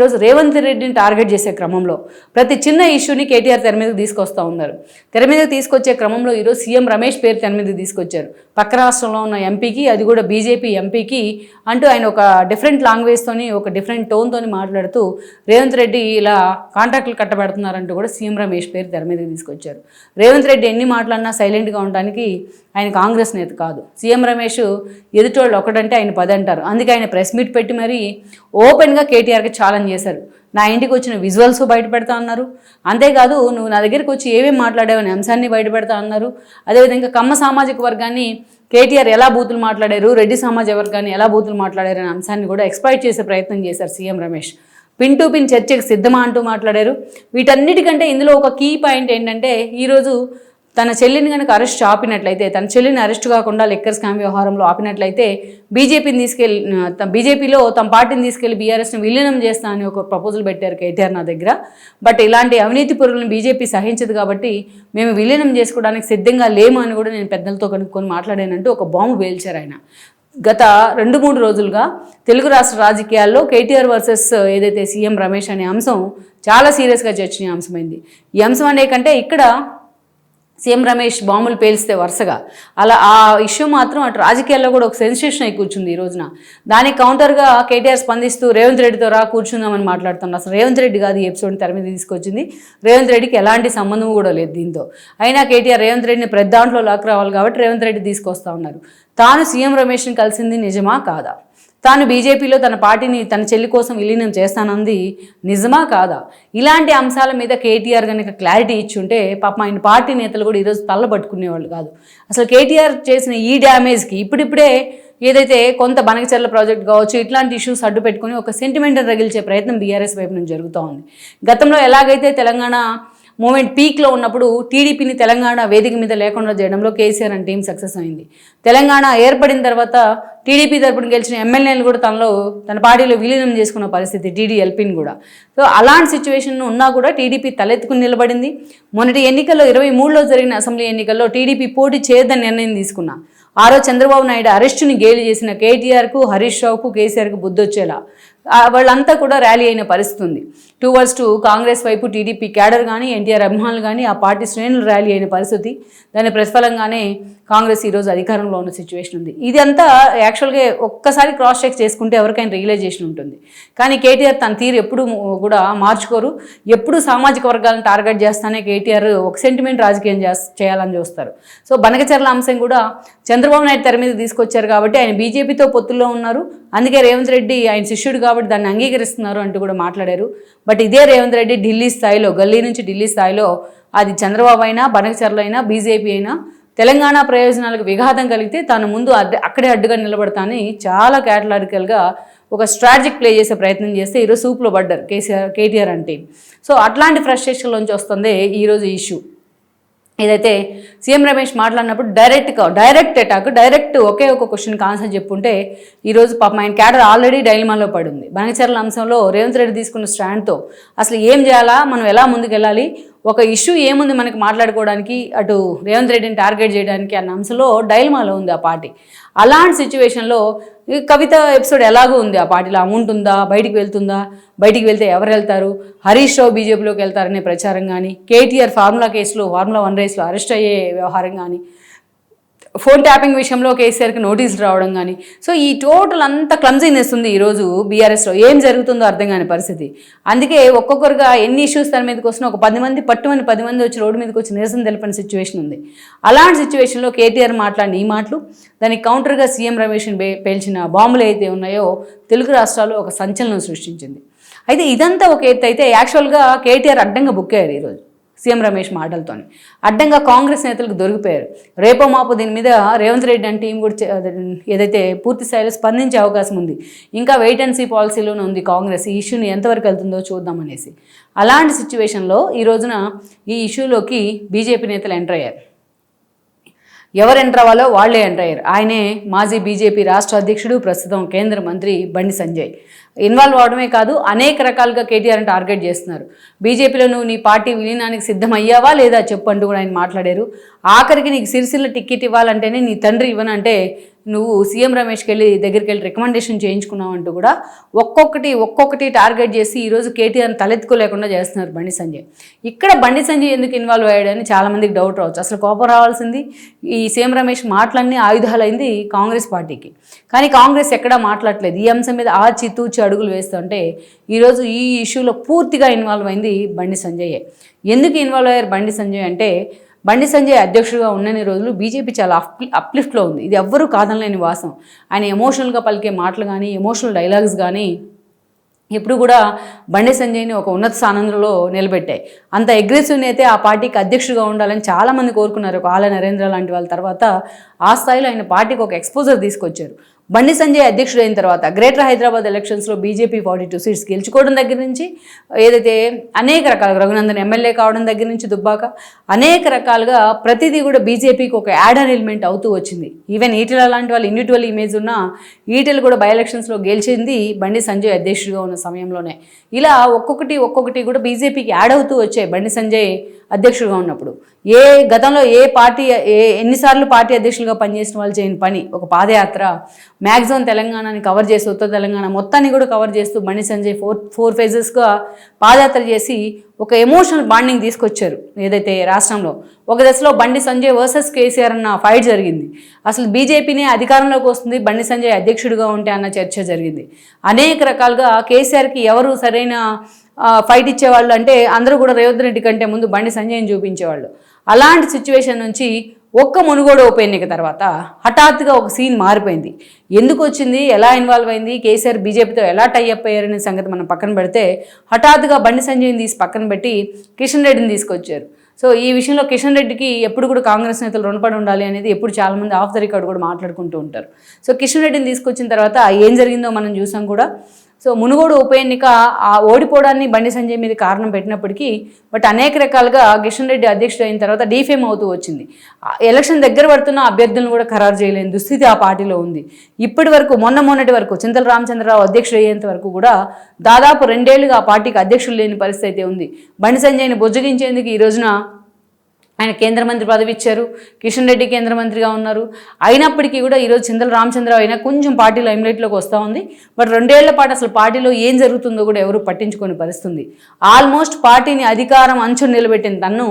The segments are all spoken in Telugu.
ఈరోజు రేవంత్ రెడ్డిని టార్గెట్ చేసే క్రమంలో ప్రతి చిన్న ఇష్యూని కేటీఆర్ తెర మీదకి తీసుకొస్తా ఉన్నారు. తెర మీదకి తీసుకొచ్చే క్రమంలో ఈరోజు సీఎం రమేష్ పేరు తెర మీదకి తీసుకొచ్చారు. పక్క రాష్ట్రంలో ఉన్న ఎంపీకి అది కూడా బీజేపీ ఎంపీకి అంటూ ఆయన ఒక డిఫరెంట్ లాంగ్వేజ్తోని ఒక డిఫరెంట్ టోన్తోని మాట్లాడుతూ రేవంత్ రెడ్డి ఇలా కాంట్రాక్టులు కట్టబెడుతున్నారంటూ కూడా సీఎం రమేష్ పేరు తెర మీదకి తీసుకొచ్చారు. రేవంత్ రెడ్డి ఎన్ని మాట్లాడినా సైలెంట్గా ఉండడానికి ఆయన కాంగ్రెస్ నేత కాదు. సీఎం రమేష్ ఎదుటోళ్ళు ఒకటంటే ఆయన పది అంటారు అందుకే ఆయన ప్రెస్ మీట్ పెట్టి మరీ ఓపెన్గా కేటీఆర్కి ఛాలెంజ్ చేశారు. నా ఇంటికి వచ్చిన విజువల్స్ బయట పెడతా అన్నారు. అంతేకాదు నువ్వు నా దగ్గరికి వచ్చి ఏమేమి మాట్లాడావు అనే అంశాన్ని బయట పెడతా అన్నారు. అదేవిధంగా కమ్మ సామాజిక వర్గాన్ని కేటీఆర్ ఎలా బూతులు మాట్లాడారు రెడ్డి సమాజ వర్గాన్ని ఎలా బూతులు మాట్లాడారు అనే అంశాన్ని కూడా ఎక్స్పైట్ చేసే ప్రయత్నం చేశారు CM Ramesh. Pin to pin చర్చకు సిద్ధమా అంటూ మాట్లాడారు. వీటన్నిటికంటే ఇందులో ఒక కీ పాయింట్ ఏంటంటే ఈరోజు తన చెల్లిని కనుక అరెస్ట్ ఆపినట్లయితే తన చెల్లిని అరెస్ట్ కాకుండా లెక్కర్ స్కామ్ వ్యవహారంలో ఆపినట్లయితే బీజేపీని తీసుకెళ్ళి బీజేపీలో తమ పార్టీని తీసుకెళ్ళి బీఆర్ఎస్ని విలీనం చేస్తా అని ఒక ప్రపోజల్ పెట్టారు కేటీఆర్ నా దగ్గర. బట్ ఇలాంటి అవినీతి పరులను బీజేపీ సహించదు కాబట్టి మేము విలీనం చేసుకోవడానికి సిద్ధంగా లేము అని కూడా నేను పెద్దలతో కనుక్కొని మాట్లాడానంటూ ఒక బాంబు వేల్చారు ఆయన. గత రెండు మూడు రోజులుగా తెలుగు రాష్ట్ర రాజకీయాల్లో కేటీఆర్ వర్సెస్ ఏదైతే సీఎం రమేష్ అనే అంశం చాలా సీరియస్గా చర్చనీయాంశమైంది. ఈ అంశం అనే కంటే ఇక్కడ సీఎం రమేష్ బాంబులు పేలిస్తే వరుసగా. అలా ఆ ఇష్యూ మాత్రం అటు రాజకీయాల్లో కూడా ఒక సెన్సేషన్ అయి కూర్చుంది ఈ రోజున. దానికి కౌంటర్గా కేటీఆర్ స్పందిస్తూ రేవంత్ రెడ్డితో రా కూర్చుందామని మాట్లాడుతున్నారు. అసలు రేవంత్ రెడ్డి కాదు ఈ ఎపిసోడ్ తెర మీద తీసుకొచ్చింది. రేవంత్ రెడ్డికి ఎలాంటి సంబంధం కూడా లేదు దీంతో. అయినా కేటీఆర్ రేవంత్ రెడ్డిని పెద్ద దాంట్లో లాక్ రావాలి కాబట్టి రేవంత్ రెడ్డి తీసుకొస్తా ఉన్నారు. తాను సీఎం రమేష్ని కలిసింది నిజమా కాదా? తాను బీజేపీలో తన పార్టీని తన చెల్లి కోసం విలీనం చేస్తానంది నిజమా కాదా? ఇలాంటి అంశాల మీద కేటీఆర్ కనుక క్లారిటీ ఇచ్చుంటే పాపం ఆయన పార్టీ నేతలు కూడా ఈరోజు తల్లబట్టుకునేవాళ్ళు కాదు. అసలు కేటీఆర్ చేసిన ఈ డ్యామేజ్కి ఇప్పుడిప్పుడే ఏదైతే కొంత బనకచర్ల ప్రాజెక్ట్ కావచ్చు ఇట్లాంటి ఇష్యూస్ అడ్డు పెట్టుకుని ఒక సెంటిమెంట్ రగిల్చే ప్రయత్నం బీఆర్ఎస్ వైపు నుంచి జరుగుతూ ఉంది. గతంలో ఎలాగైతే తెలంగాణ మూమెంట్ పీక్లో ఉన్నప్పుడు టీడీపీని తెలంగాణ వేదిక మీద లేకుండా చేయడంలో కేసీఆర్ అండ్ టీం సక్సెస్ అయింది. తెలంగాణ ఏర్పడిన తర్వాత టీడీపీ తరపున గెలిచిన ఎమ్మెల్యేలు కూడా తనలో తన పార్టీలో విలీనం చేసుకున్న పరిస్థితి టీడీఎల్పీని కూడా. సో అలాంటి సిచ్యువేషన్ ఉన్నా కూడా టీడీపీ తలెత్తుకుని నిలబడింది. మొన్నటి ఎన్నికల్లో ఇరవై మూడులో జరిగిన అసెంబ్లీ ఎన్నికల్లో టీడీపీ పోటీ చేయొద్దని నిర్ణయం తీసుకున్నా. ఆరో చంద్రబాబు నాయుడు అరెస్టుని గేలి చేసిన కేటీఆర్కు హరీష్ రావుకు కేసీఆర్కు బుద్ధొచ్చేలా. వాళ్ళంతా కూడా ర్యాలీ అయిన పరిస్థితి ఉంది టువర్డ్స్ టు కాంగ్రెస్ వైపు టీడీపీ క్యాడర్ కానీ ఎన్టీఆర్ అభిమానులు కానీ ఆ పార్టీ శ్రేణులు ర్యాలీ అయిన పరిస్థితి. దాని ప్రతిఫలంగానే కాంగ్రెస్ ఈరోజు అధికారంలో ఉన్న సిచ్యువేషన్ ఉంది. ఇది అంతా యాక్చువల్గా ఒక్కసారి క్రాస్ చెక్ చేసుకుంటే ఎవరికైనా రియలైజేషన్ ఉంటుంది. కానీ కేటీఆర్ తన తీరు ఎప్పుడు కూడా మార్చుకోరు. ఎప్పుడు సామాజిక వర్గాలను టార్గెట్ చేస్తానే కేటీఆర్ ఒక సెంటిమెంట్ రాజకీయం చేయాలని చూస్తారు. సో బనకచర్ల అంశం కూడా చంద్రబాబు నాయుడు తెర మీద తీసుకొచ్చారు కాబట్టి ఆయన బీజేపీతో పొత్తుల్లో ఉన్నారు. అందుకే రేవంత్ రెడ్డి ఆయన శిష్యుడు కాబట్టి దాన్ని అంగీకరిస్తున్నారు అంటూ కూడా మాట్లాడారు. బట్ ఇదే రేవంత్ రెడ్డి ఢిల్లీ స్థాయిలో గల్లీ నుంచి ఢిల్లీ స్థాయిలో అది చంద్రబాబు అయినా బనకచర్ల అయినా బీజేపీ అయినా తెలంగాణ ప్రయోజనాలకు విఘాతం కలిగితే తాను ముందు అడ్డ అక్కడే అడ్డుగా నిలబడతానని చాలా క్యాటలారికల్గా ఒక స్ట్రాటజిక్ ప్లే చేసే ప్రయత్నం చేస్తే ఈరోజు సూప్లో పడ్డారు కేసీఆర్ కేటీఆర్ అంటే. సో అట్లాంటి ఫ్రస్ట్రేషన్లోంచి వస్తుంది ఈరోజు ఇష్యూ. ఏదైతే సీఎం రమేష్ మాట్లాడినప్పుడు డైరెక్ట్గా డైరెక్ట్ అటాక్ డైరెక్ట్ ఒకే ఒక క్వశ్చన్కి ఆన్సర్ చెప్పుంటే ఈరోజు పాపం ఆయన క్యాడర్ ఆల్రెడీ డైలమాలో పడి ఉంది. అంశంలో రేవంత్ రెడ్డి తీసుకున్న స్టాండ్తో అసలు ఏం చేయాలా? మనం ఎలా ముందుకెళ్ళాలి? ఒక ఇష్యూ ఏముంది మనకి మాట్లాడుకోవడానికి? అటు రేవంత్ రెడ్డిని టార్గెట్ చేయడానికి అన్న అంశంలో డైల్మాలో ఉంది ఆ పార్టీ. అలాంటి సిచ్యువేషన్లో కవిత ఎపిసోడ్ ఎలాగో ఉంది ఆ పార్టీలో? అమౌంట్ ఉందా బయటికి వెళ్తుందా? బయటికి వెళ్తే ఎవరు వెళ్తారు? హరీష్ రావు బీజేపీలోకి వెళ్తారనే ప్రచారం కానీ కేటీఆర్ ఫార్ములా కేసులో ఫార్ములా వన్ రేస్లో అరెస్ట్ అయ్యే వ్యవహారం కానీ ఫోన్ ట్యాపింగ్ విషయంలో కేసీఆర్కి నోటీసులు రావడం కానీ సో ఈ టోటల్ అంతా క్లమ్జీనెస్ ఉంది ఈరోజు బీఆర్ఎస్లో. ఏం జరుగుతుందో అర్థం కాని పరిస్థితి. అందుకే ఒక్కొక్కరుగా ఎన్ని ఇష్యూస్ తన మీదకి వస్తున్నా ఒక పది మంది పట్టుమని పది మంది వచ్చి రోడ్డు మీదకి వచ్చి నిరసన తెలిపిన సిచ్యువేషన్ ఉంది. అలాంటి సిచ్యువేషన్లో కేటీఆర్ మాట్లాడిన ఈ మాటలు దానికి కౌంటర్గా సీఎం రమేష్ పేల్చిన బాంబులు అయితే ఉన్నాయో తెలుగు రాష్ట్రాల్లో ఒక సంచలనం సృష్టించింది. అయితే ఇదంతా ఒక ఎత్తు అయితే యాక్చువల్గా కేటీఆర్ అడ్డంగా బుక్ అయ్యారు ఈరోజు. సీఎం రమేష్ మాటలతోని. అడ్డంగా కాంగ్రెస్ నేతలకు దొరికిపోయారు. రేపో మాపు దీని మీద రేవంత్ రెడ్డి అండ్ టీం కూడా ఏదైతే పూర్తి స్థాయిలో స్పందించే అవకాశం ఉంది. ఇంకా వెయిట్ అండ్ సీ పాలసీలోనే ఉంది కాంగ్రెస్. ఈ ఇష్యూని ఎంతవరకు వెళ్తుందో చూద్దామనేసి. అలాంటి సిచ్యువేషన్లో ఈ రోజున ఈ ఇష్యూలోకి బీజేపీ నేతలు ఎంటర్ అయ్యారు. ఎవరు ఎంటర్ అవ్వాలో వాళ్ళే ఎంటర్ అయ్యారు. ఆయనే మాజీ బీజేపీ రాష్ట్ర అధ్యక్షుడు ప్రస్తుతం కేంద్ర మంత్రి బండి సంజయ్. ఇన్వాల్వ్ అవడమే కాదు అనేక రకాలుగా కేటీఆర్ని టార్గెట్ చేస్తున్నారు. బీజేపీలో నువ్వు నీ పార్టీ విలీనానికి సిద్ధమయ్యావా లేదా చెప్పు అంటూ కూడా ఆయన మాట్లాడారు. ఆఖరికి నీకు సిరిసిల్ల టిక్కెట్ ఇవ్వాలంటేనే నీ తండ్రి ఇవ్వనంటే నువ్వు సీఎం రమేష్కి వెళ్ళి దగ్గరికి వెళ్ళి రికమెండేషన్ చేయించుకున్నావు అంటూ కూడా ఒక్కొక్కటి ఒక్కొక్కటి టార్గెట్ చేసి ఈరోజు కేటీఆర్ని తలెత్తుకోలేకుండా చేస్తున్నారు బండి సంజయ్. ఇక్కడ బండి సంజయ్ ఎందుకు ఇన్వాల్వ్ అయ్యాడని చాలామందికి డౌట్ రావచ్చు. అసలు కోపం రావాల్సింది ఈ సీఎం రమేష్ మాటలన్నీ ఆయుధాలైంది కాంగ్రెస్ పార్టీకి. కానీ కాంగ్రెస్ ఎక్కడా మాట్లాడలేదు ఈ అంశం మీద ఆచి తూచి అడుగులు వేస్తుంటే ఈరోజు ఈ ఇష్యూలో పూర్తిగా ఇన్వాల్వ్ అయింది బండి సంజయే ఎందుకు ఇన్వాల్వ్ అయ్యారు బండి సంజయ్ అంటే బండి సంజయ్ అధ్యక్షుడిగా ఉన్నన్ని రోజులు బీజేపీ చాలా అప్ అప్లిఫ్ట్లో ఉంది. ఇది ఎవ్వరూ కాదనలేని వాసం. ఆయన ఎమోషనల్గా పలికే మాటలు కానీ ఎమోషనల్ డైలాగ్స్ కానీ ఎప్పుడు కూడా బండి సంజయ్ని ఒక ఉన్నత స్థానంలో నిలబెట్టాయి. అంత అగ్రెసివ్ అయితే ఆ పార్టీకి అధ్యక్షుడిగా ఉండాలని చాలామంది కోరుకున్నారు. ఒక ఆల నరేంద్ర లాంటి వాళ్ళ తర్వాత ఆ స్థాయిలో ఆయన పార్టీకి ఒక ఎక్స్పోజర్ తీసుకొచ్చారు. బండి సంజయ్ అధ్యక్షుడైన తర్వాత గ్రేటర్ హైదరాబాద్ ఎలక్షన్స్లో బీజేపీ ఫార్టీ టూ సీట్స్ గెలుచుకోవడం దగ్గర నుంచి ఏదైతే అనేక రకాల రఘునందన్ ఎమ్మెల్యే కావడం దగ్గర నుంచి దుబ్బాక అనేక రకాలుగా ప్రతిదీ కూడా బీజేపీకి ఒక యాడ్ ఎలిమెంట్ అవుతూ వచ్చింది. ఈవెన్ ఈటెల లాంటి వాళ్ళు ఇండివిజువల్ ఇమేజ్ ఉన్న ఈటెలు కూడా బై ఎలక్షన్స్లో గెలిచింది బండి సంజయ్ అధ్యక్షుడిగా ఉన్న సమయంలోనే. ఇలా ఒక్కొక్కటి ఒక్కొక్కటి కూడా బీజేపీకి యాడ్ అవుతూ వచ్చాయి బండి సంజయ్ అధ్యక్షుడిగా ఉన్నప్పుడు. ఏ గతంలో ఏ పార్టీ ఏ ఎన్నిసార్లు పార్టీ అధ్యక్షులుగా పనిచేసిన వాళ్ళు చేయని పని ఒక పాదయాత్ర మ్యాక్సిమం తెలంగాణని కవర్ చేసి ఉత్తర తెలంగాణ మొత్తాన్ని కూడా కవర్ చేస్తూ బండి సంజయ్ ఫోర్ ఫోర్ ఫేజెస్గా పాదయాత్ర చేసి ఒక ఎమోషనల్ బాండింగ్ తీసుకొచ్చారు ఏదైతే రాష్ట్రంలో. ఒక దశలో బండి సంజయ్ వర్సెస్ కేసీఆర్ అన్న ఫైట్ జరిగింది. అసలు బీజేపీనే అధికారంలోకి వస్తుంది బండి సంజయ్ అధ్యక్షుడిగా ఉంటే అన్న చర్చ జరిగింది. అనేక రకాలుగా కేసీఆర్కి ఎవరు సరైన ఫైట్ ఇచ్చేవాళ్ళు అంటే అందరూ కూడా రేవంత్ రెడ్డి కంటే ముందు బండి సంజయ్ని చూపించేవాళ్ళు. అలాంటి సిచ్యువేషన్ నుంచి ఒక్క మునుగోడు ఉప ఎన్నిక తర్వాత హఠాత్తుగా ఒక సీన్ మారిపోయింది. ఎందుకు వచ్చింది? ఎలా ఇన్వాల్వ్ అయింది? కేసీఆర్ బీజేపీతో ఎలా టైఅప్ అయ్యారనే సంగతి మనం పక్కన పెడితే హఠాత్తుగా బండి సంజయ్ని తీసి పక్కన పెట్టి కిషన్ రెడ్డిని తీసుకొచ్చారు. సో ఈ విషయంలో కిషన్ రెడ్డికి ఎప్పుడు కూడా కాంగ్రెస్ నేతలు రుణపడి ఉండాలి అనేది ఎప్పుడు చాలామంది ఆఫ్ ద రికార్డ్ కూడా మాట్లాడుకుంటూ ఉంటారు. సో కిషన్ రెడ్డిని తీసుకొచ్చిన తర్వాత ఏం జరిగిందో మనం చూసాం కూడా. సో మునుగోడు ఉప ఎన్నిక ఆ ఓడిపోవడాన్ని బండి సంజయ్ మీద కారణం పెట్టినప్పటికీ బట్ అనేక రకాలుగా కిషన్ రెడ్డి అధ్యక్షుడు అయిన తర్వాత డీఫేమ్ అవుతూ వచ్చింది. ఆ ఎలక్షన్ దగ్గర పడుతున్న అభ్యర్థులను కూడా ఖరారు చేయలేని దుస్థితి ఆ పార్టీలో ఉంది. ఇప్పటి వరకు మొన్న మొన్నటి వరకు చింతల రామచంద్రరావు అధ్యక్షుడు అయ్యేంత వరకు కూడా దాదాపు రెండేళ్ళుగా ఆ పార్టీకి అధ్యక్షులు లేని పరిస్థితి అయితే ఉంది. బండి సంజయ్ని బుజ్జగించేందుకు ఈ రోజున ఆయన కేంద్ర మంత్రి పదవి ఇచ్చారు. కిషన్ రెడ్డి కేంద్ర మంత్రిగా ఉన్నారు. అయినప్పటికీ కూడా ఈరోజు చింతల రామచంద్రరావు అయినా కొంచెం పార్టీ లైమ్లైట్లోకి వస్తూ ఉంది. బట్ రెండేళ్ళ పాటు అసలు పార్టీలో ఏం జరుగుతుందో కూడా ఎవరు పట్టించుకొని పరిస్థితుంది. ఆల్మోస్ట్ పార్టీని అధికారం అంచు నిలబెట్టిన తన్ను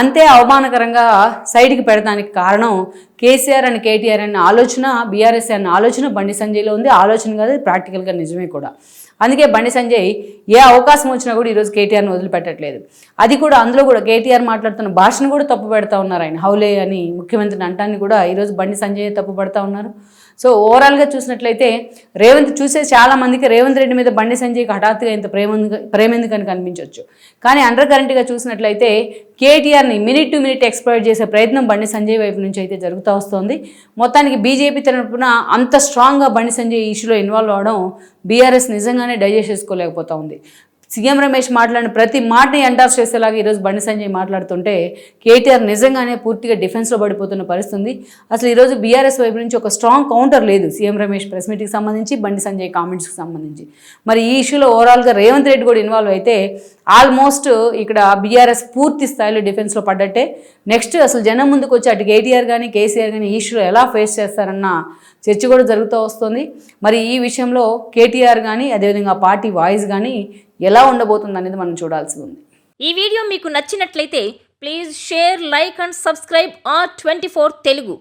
అంతే అవమానకరంగా సైడ్కి పెడతానికి కారణం కేసీఆర్ అండ్ కేటీఆర్ అనే ఆలోచన బీఆర్ఎస్ అన్న ఆలోచన బండి సంజయ్లో ఉంది. ఆలోచన కాదు ప్రాక్టికల్గా నిజమే కూడా. అందుకే బండి సంజయ్ ఏ అవకాశం వచ్చినా కూడా ఈరోజు కేటీఆర్ని వదిలిపెట్టట్లేదు. అది కూడా అందులో కూడా కేటీఆర్ మాట్లాడుతున్న భాషను కూడా తప్పు పెడతా ఉన్నారు ఆయన. హౌలే అని ముఖ్యమంత్రిని అంటాన్ని కూడా ఈరోజు బండి సంజయ్ తప్పు పడతా ఉన్నారు. సో ఓవరాల్గా చూసినట్లయితే రేవంత్ చూసే చాలా మందికి రేవంత్ రెడ్డి మీద బండి సంజయ్కి హఠాత్తుగా ఇంత ప్రేమ ప్రేమ ఎందుకని కనిపించవచ్చు కానీ అండర్ కరెంట్గా చూసినట్లయితే కేటీఆర్ని మినిట్ టు మినిట్ ఎక్స్ప్లోర్ చేసే ప్రయత్నం బండి సంజయ్ వైపు నుంచి అయితే జరుగుతూ వస్తుంది. మొత్తానికి బీజేపీ తరపున అంత స్ట్రాంగ్గా బండి సంజయ్ ఈ ఇష్యూలో ఇన్వాల్వ్ అవడం బీఆర్ఎస్ నిజంగానే డైజెస్ట్ చేసుకోలేకపోతా ఉంది. సీఎం రమేష్ మాట్లాడిన ప్రతి మాటని ఎండార్స్ చేసేలాగా ఈరోజు బండి సంజయ్ మాట్లాడుతుంటే కేటీఆర్ నిజంగానే పూర్తిగా డిఫెన్స్లో పడిపోతున్న పరిస్థితుంది. అసలు ఈరోజు బీఆర్ఎస్ వైపు నుంచి ఒక స్ట్రాంగ్ కౌంటర్ లేదు సీఎం రమేష్ ప్రెస్ మీట్కి సంబంధించి బండి సంజయ్ కామెంట్స్కి సంబంధించి. మరి ఈ ఇష్యూలో ఓవరాల్గా రేవంత్ రెడ్డి కూడా ఇన్వాల్వ్ అయితే ఆల్మోస్ట్ ఇక్కడ బీఆర్ఎస్ పూర్తి స్థాయిలో డిఫెన్స్లో పడ్డట్టే. నెక్స్ట్ అసలు జనం ముందుకు వచ్చి అటు కేటీఆర్ కానీ కేసీఆర్ కానీ ఈ ఇష్యూలో ఎలా ఫేస్ చేస్తారన్న చర్చ కూడా జరుగుతూ వస్తుంది. మరి ఈ విషయంలో కేటీఆర్ కానీ అదేవిధంగా పార్టీ వాయిస్ కానీ ఎలా ఉండబోతుంది అనేది మనం చూడాల్సి ఉంది. ఈ వీడియో మీకు నచ్చినట్లయితే please share like and subscribe R twenty Telugu.